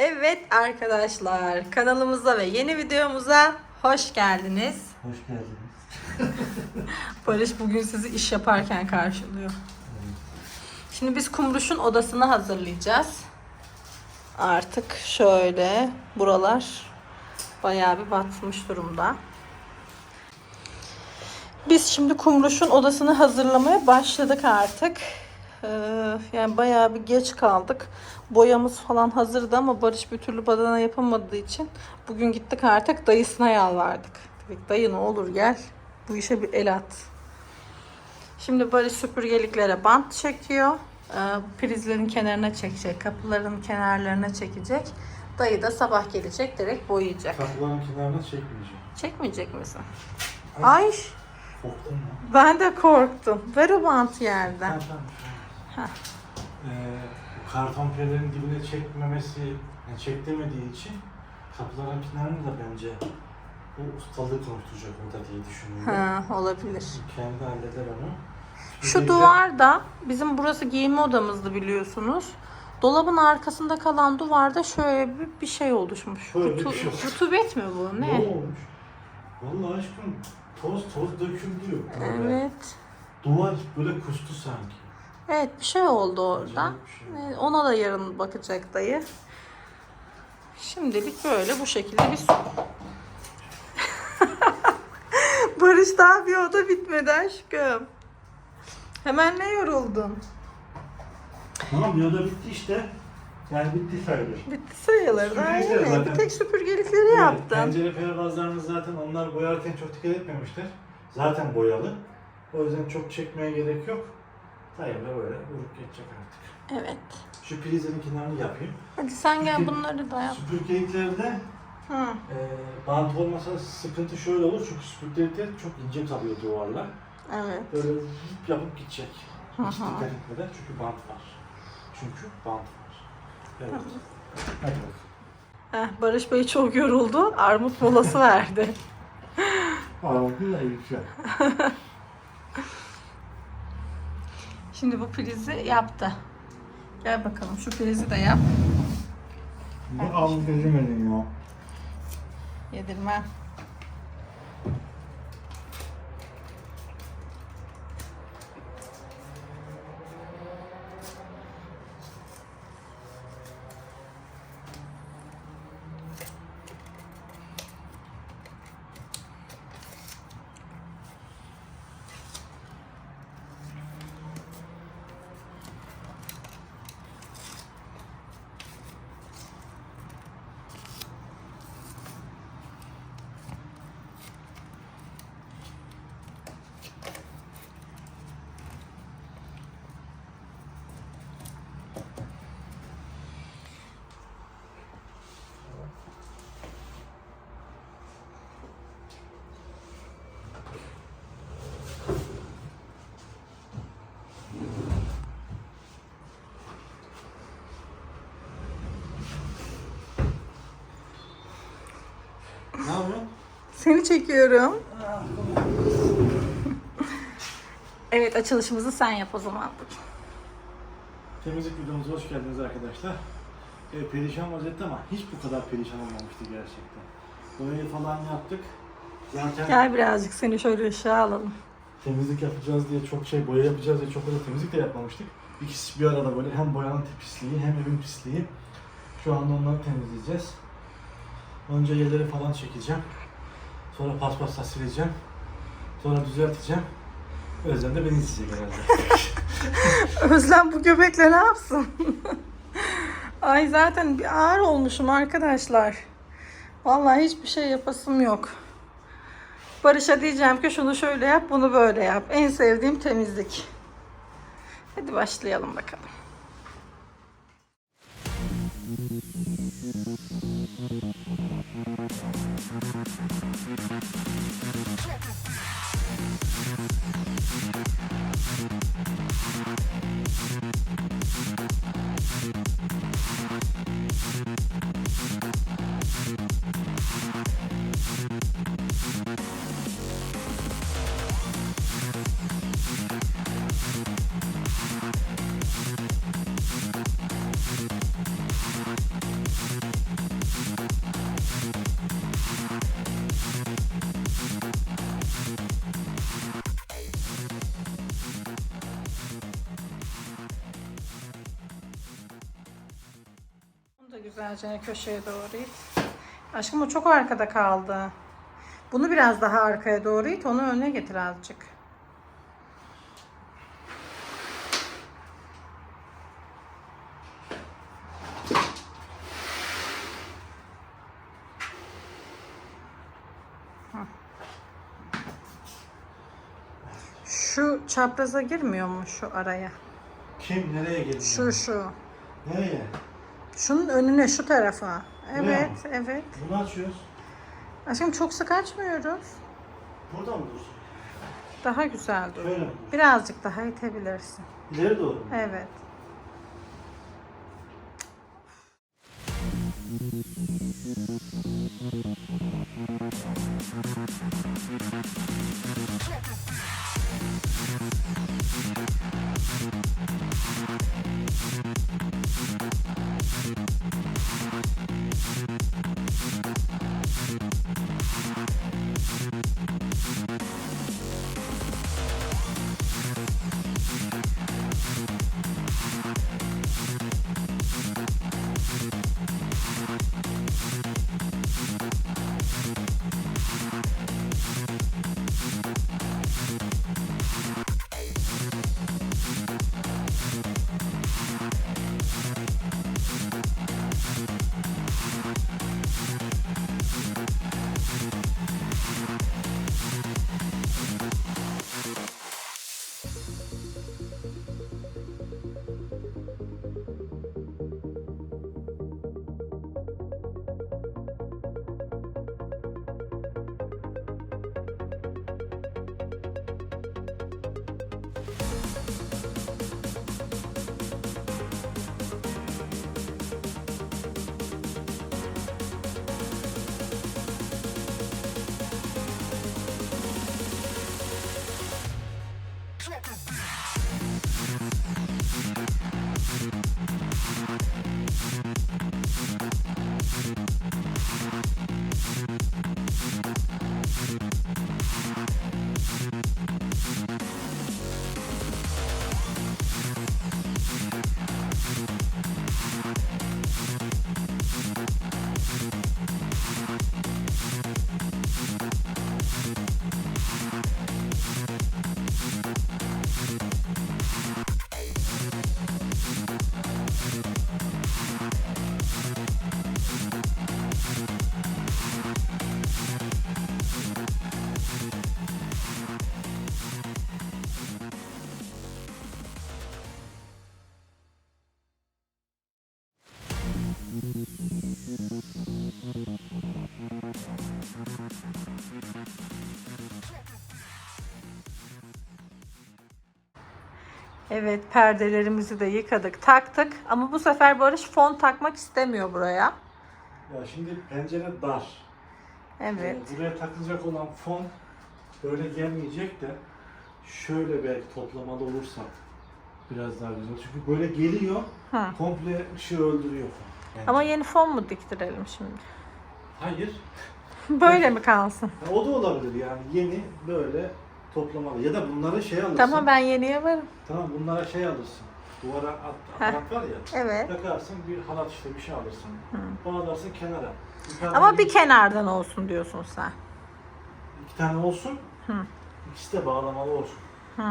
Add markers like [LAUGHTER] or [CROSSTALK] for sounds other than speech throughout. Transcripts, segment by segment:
Evet arkadaşlar kanalımıza ve yeni videomuza hoş geldiniz. Hoş geldiniz. [LAUGHS] Barış bugün sizi iş yaparken karşılıyor. Şimdi biz Kumruş'un odasını hazırlayacağız. Artık şöyle buralar bayağı bir batmış durumda. Biz şimdi Kumruş'un odasını hazırlamaya başladık artık. Yani bayağı bir geç kaldık. Boyamız falan hazırdı ama Barış bir türlü badana yapamadığı için bugün gittik artık dayısına yalvardık. Dedik dayı ne olur gel bu işe bir el at. Şimdi Barış süpürgeliklere bant çekiyor. Ee, prizlerin kenarına çekecek, kapıların kenarlarına çekecek. Dayı da sabah gelecek direkt boyayacak. Kapıların kenarına çekmeyeceğim. Çekmeyecek misin? Ay Korktun mu? ben de korktum. Ver o bantı yerden. Ha, tamam. Ee, bu karton pirelerin dibine çekmemesi, yani çektirmediği için kapıların kenarını da bence bu ustalığı konuşturacak orada diye düşünüyorum. Ha, olabilir. Kendi halleder onu. Şu Bir de- duvarda bizim burası giyinme odamızdı biliyorsunuz. Dolabın arkasında kalan duvarda şöyle bir, bir şey oluşmuş. Şöyle bir Rutu- şey olmuş. rutubet mi bu? Ne Ne? olmuş? Vallahi aşkım toz toz döküldü. Böyle. Evet. Duvar böyle kustu sanki. Evet bir şey oldu orada. Bir şey. Evet, Ona da yarın bakacak dayı. Şimdilik böyle bu şekilde bir [LAUGHS] Barış daha bir oda bitmedi aşkım. Hemen ne yoruldun? Tamam ya da bitti işte. Yani bitti sayılır. Bitti sayılır. Süpürgelikler yeni. Bir zaten. tek süpürgelikleri Evet, yaptın. Pencere pervazlarını zaten onlar boyarken çok dikkat etmemişler. Zaten boyalı. O yüzden çok çekmeye gerek yok. Tayımda böyle vurup geçecek artık. Evet. Şu prizlerin kenarını yapayım. Hadi sen gel bunları da yap. Süpürgeliklerde Hı. e, bant olmasa sıkıntı şöyle olur. Çünkü süpürgelikler çok ince kalıyor duvarlar. Evet. Böyle zıp yapıp gidecek. Hı Hiç hı. dikkat etmeden çünkü bant var. Çünkü bant var. Evet. Hadi bakalım. Heh, Barış Bey çok yoruldu. Armut molası verdi. [LAUGHS] Armutlu da güzel. [LAUGHS] Şimdi bu prizi yaptı. Gel bakalım şu prizi de yap. Bu armut ezemedim ya. Yedirmem. Ne yapıyorsun? Seni çekiyorum. [LAUGHS] evet açılışımızı sen yap o zaman. Temizlik videomuza hoş geldiniz arkadaşlar. E, perişan vaziyette ama hiç bu kadar perişan olmamıştı gerçekten. Boyayı falan yaptık. Zaten Gel birazcık seni şöyle aşağı alalım. temizlik yapacağız diye çok şey, boya yapacağız diye çok fazla temizlik de yapmamıştık. İkisi bir arada böyle hem boyanın pisliği hem evin pisliği. Şu anda onları temizleyeceğiz. Önce yerleri falan çekeceğim. Sonra paspasla sileceğim. Sonra düzelteceğim. Özlem de beni izleyecek herhalde. [LAUGHS] Özlem bu göbekle ne yapsın? [LAUGHS] Ay zaten bir ağır olmuşum arkadaşlar. Vallahi hiçbir şey yapasım yok. Barış'a diyeceğim ki şunu şöyle yap, bunu böyle yap. En sevdiğim temizlik. Hadi başlayalım bakalım. Drop the beats. Güzelce köşeye doğru it. Aşkım o çok arkada kaldı. Bunu biraz daha arkaya doğru it. Onu öne getir azıcık. Şu çapraza girmiyor mu şu araya? Kim nereye geliyor? Şu şu. Nereye? Şunun önüne şu tarafa. Evet, Buraya evet. Bunu açıyoruz. Aşkım çok sık açmıyoruz. Burada mı dursun? Daha güzel dur. Şöyle? Birazcık daha itebilirsin. İleri doğru mu? Evet. Evet perdelerimizi de yıkadık, taktık. Ama bu sefer Barış fon takmak istemiyor buraya. Ya şimdi pencere dar. Evet. Ee, buraya takılacak olan fon böyle gelmeyecek de şöyle belki toplamalı olursa biraz daha güzel. Çünkü böyle geliyor, Hı. komple ışığı öldürüyor fon. Ama yeni fon mu diktirelim şimdi? Hayır. [LAUGHS] Böyle mi kalsın? Ya o da olabilir yani yeni böyle toplamalı. Ya da bunlara şey alırsın. Tamam ben yeniye varım. Tamam bunlara şey alırsın. Duvara at, aparat var ya. Evet. Takarsın bir halat işte bir şey alırsın. Hı. Bağlarsın kenara. Yukarıda Ama bir kenardan olsun diyorsun sen. İki tane olsun. Hı. İkisi de bağlamalı olsun. Hı.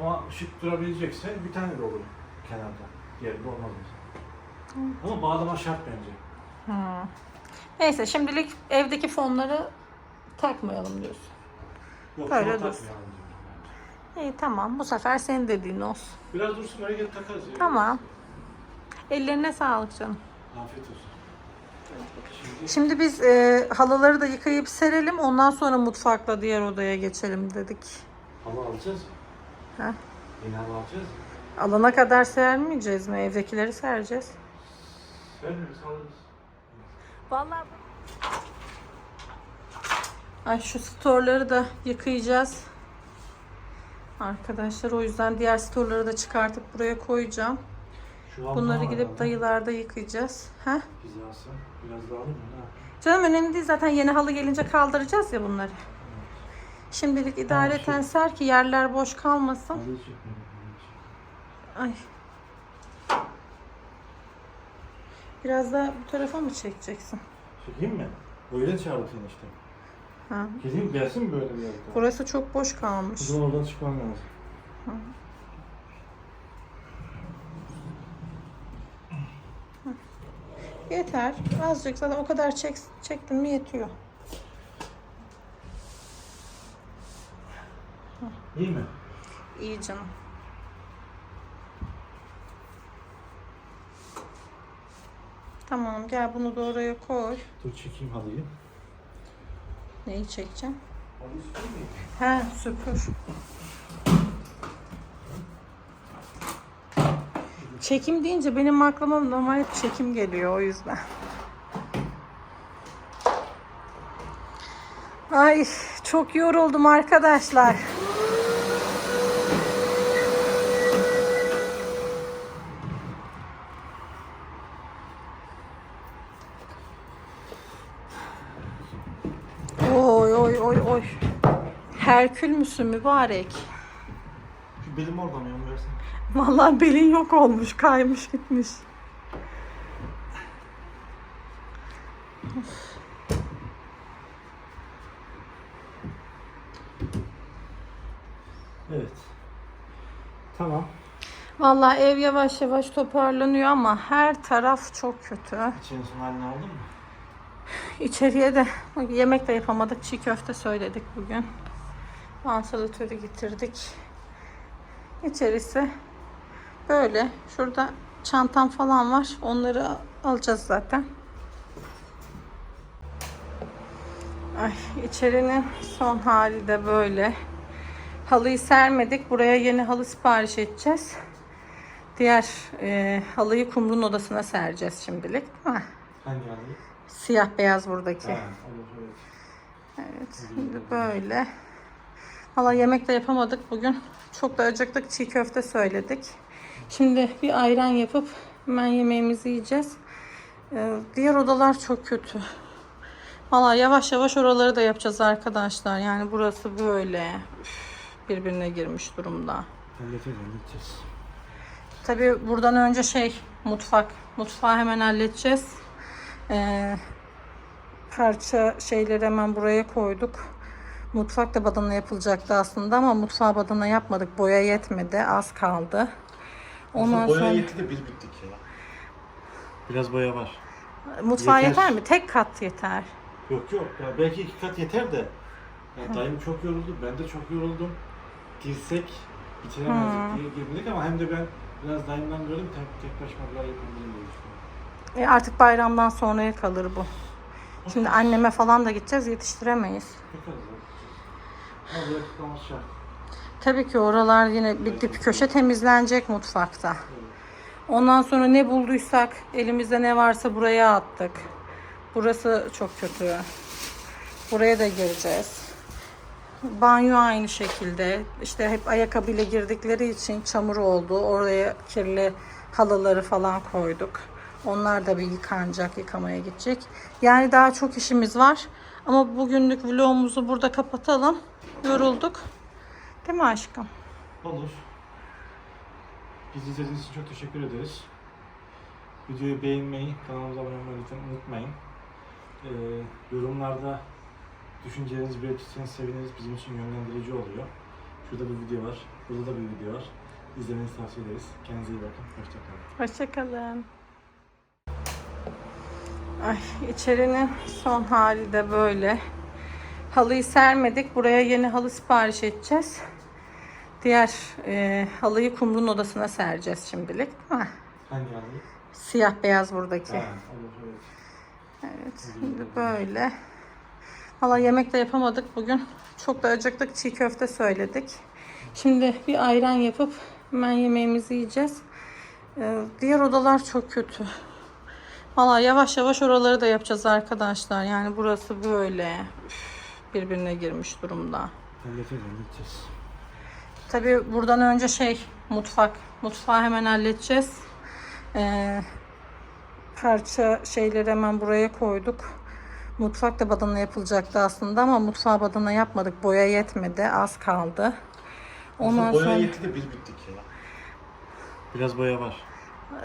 Ama ışık durabilecekse bir tane de olur kenarda. Diğerinde olmaz mesela. Ama bağlama şart bence. Hı. Neyse şimdilik evdeki fonları takmayalım diyorsun. Yok Böyle dursun. takmayalım. İyi tamam bu sefer senin dediğin olsun. Biraz dursun öyle gel takarız. ya. Tamam. Ellerine sağlık canım. Afiyet olsun. Şimdi Şimdi biz e, halıları da yıkayıp serelim. Ondan sonra mutfakla diğer odaya geçelim dedik. halı alacağız. Ha? Yeni halı alacağız. Alana kadar sermeyeceğiz mi? Evdekileri sereceğiz. Vermiyoruz alırız. Vallahi Ay şu storları da yıkayacağız. Arkadaşlar o yüzden diğer storları da çıkartıp buraya koyacağım. Şu Bunları gidip var. dayılarda yıkayacağız. Ha? Hizası. Biraz daha alır mı? Canım önemli değil zaten yeni halı gelince kaldıracağız ya bunları. Şimdilik idareten ser ki yerler boş kalmasın. Ay. Biraz daha bu tarafa mı çekeceksin? Çekeyim mi? Öyle çağırdı işte. Ha. Geleyim gelsin mi böyle bir yerde? Burası çok boş kalmış. Zaman oradan çıkmam lazım. Yeter. Azıcık zaten o kadar çek, çektim mi yetiyor. İyi mi? İyi canım. Tamam gel bunu da oraya koy. Dur çekeyim halıyı. Neyi çekeceğim? He süpür. Çekim deyince benim aklıma normal hep çekim geliyor o yüzden. Ay çok yoruldum arkadaşlar. Herkül müsün mübarek? Şu belim orada mı versen? Vallahi belin yok olmuş, kaymış gitmiş. Evet. Tamam. Vallahi ev yavaş yavaş toparlanıyor ama her taraf çok kötü. İçinin son halini aldın mı? İçeriye de yemek de yapamadık. Çiğ köfte söyledik bugün. Vantilatörü getirdik. İçerisi böyle. Şurada çantam falan var. Onları alacağız zaten. Ay içerinin son hali de böyle. Halıyı sermedik. Buraya yeni halı sipariş edeceğiz. Diğer e, halıyı kumrun odasına sereceğiz şimdilik. Heh, Hangi halıyı? siyah beyaz buradaki. Ha. Evet, şimdi böyle. Valla yemek de yapamadık bugün. Çok da acıktık. Çiğ köfte söyledik. Şimdi bir ayran yapıp hemen yemeğimizi yiyeceğiz. Ee, diğer odalar çok kötü. Valla yavaş yavaş oraları da yapacağız arkadaşlar. Yani burası böyle birbirine girmiş durumda. Halledeceğiz, halledeceğiz. Tabii buradan önce şey mutfak. Mutfağı hemen halledeceğiz. Ee, parça şeyleri hemen buraya koyduk. Mutfak da badana yapılacaktı aslında ama mutfağa badana yapmadık. Boya yetmedi. Az kaldı. Ondan Aslında boya sonra yetti de biz bittik ya. Biraz boya var. mutfağa yeter. yeter mi? Tek kat yeter. Yok yok ya belki iki kat yeter de. Ya dayım çok yoruldu, ben de çok yoruldum. Girsek bitiremezdik diye girmedik ama hem de ben biraz dayımdan gördüm tek, tek başıma bir yapabilirim diye düşünüyorum. E artık bayramdan sonraya kalır bu. Şimdi anneme falan da gideceğiz. Yetiştiremeyiz. Bakarız Tabii ki oralar yine bir dip köşe temizlenecek mutfakta. Ondan sonra ne bulduysak elimizde ne varsa buraya attık. Burası çok kötü. Buraya da gireceğiz. Banyo aynı şekilde. İşte hep ayakkabıyla girdikleri için çamur oldu. Oraya kirli halıları falan koyduk. Onlar da bir yıkanacak, yıkamaya gidecek. Yani daha çok işimiz var. Ama bugünlük vlogumuzu burada kapatalım. Yorulduk. Değil mi aşkım? Olur. Bizi izlediğiniz için çok teşekkür ederiz. Videoyu beğenmeyi, kanalımıza abone olmayı lütfen unutmayın. Ee, yorumlarda düşüncelerinizi belirtirseniz seviniriz. Bizim için yönlendirici oluyor. Şurada bir video var. Burada da bir video var. İzlemenizi tavsiye ederiz. Kendinize iyi bakın. Hoşçakalın. Hoşçakalın. Ay içerinin son hali de böyle. Halıyı sermedik. Buraya yeni halı sipariş edeceğiz. Diğer e, halıyı kumrun odasına sereceğiz şimdilik. Heh, Hangi halıyı? siyah beyaz buradaki. Ha, evet. Evet, şimdi böyle. Valla yemek de yapamadık bugün. Çok da acıktık. Çiğ köfte söyledik. Şimdi bir ayran yapıp hemen yemeğimizi yiyeceğiz. Ee, diğer odalar çok kötü. Valla yavaş yavaş oraları da yapacağız arkadaşlar. Yani burası böyle üf, birbirine girmiş durumda. Halledeceğiz, halledeceğiz. Tabii buradan önce şey mutfak. Mutfağı hemen halledeceğiz. Ee, parça şeyleri hemen buraya koyduk. Mutfak da badana yapılacaktı aslında ama mutfağa badana yapmadık. Boya yetmedi. Az kaldı. Ondan Aslında boya sonra yetti de biz bittik ya. Biraz boya var.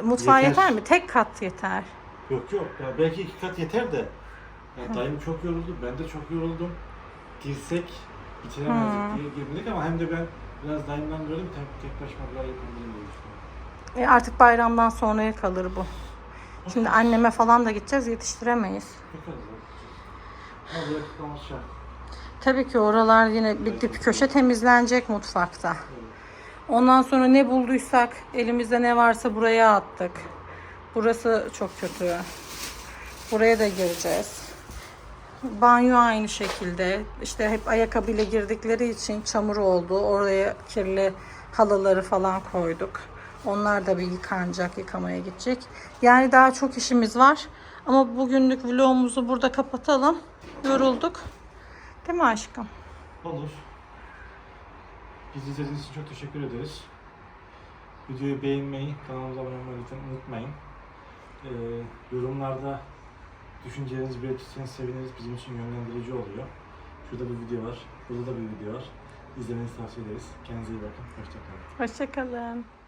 mutfağa yeter. yeter mi? Tek kat yeter. Yok yok. Ya belki iki kat yeter de. Ya dayım çok yoruldu. Ben de çok yoruldum. Girsek bitiremezdik diye girmedik ama hem de ben biraz dayımdan gördüm. Tek, tek başıma bir yapabilirim diye düşünüyorum. E artık bayramdan sonraya kalır bu. Şimdi anneme falan da gideceğiz yetiştiremeyiz. Bakarız. Ama şart. Tabii ki oralar yine bir dip köşe temizlenecek mutfakta. Ondan sonra ne bulduysak elimizde ne varsa buraya attık. Burası çok kötü. Buraya da gireceğiz. Banyo aynı şekilde. İşte hep ayakkabıyla girdikleri için çamur oldu. Oraya kirli halıları falan koyduk. Onlar da bir yıkanacak, yıkamaya gidecek. Yani daha çok işimiz var. Ama bugünlük vlogumuzu burada kapatalım. Yorulduk. Değil mi aşkım? Olur. Bizi izlediğiniz için çok teşekkür ederiz. Videoyu beğenmeyi, kanalımıza abone olmayı lütfen unutmayın. Ee, yorumlarda düşüncelerinizi belirtirseniz seviniriz. Bizim için yönlendirici oluyor. Şurada bir video var. Burada da bir video var. İzlemenizi tavsiye ederiz. Kendinize iyi bakın. Hoşçakalın. Hoşçakalın.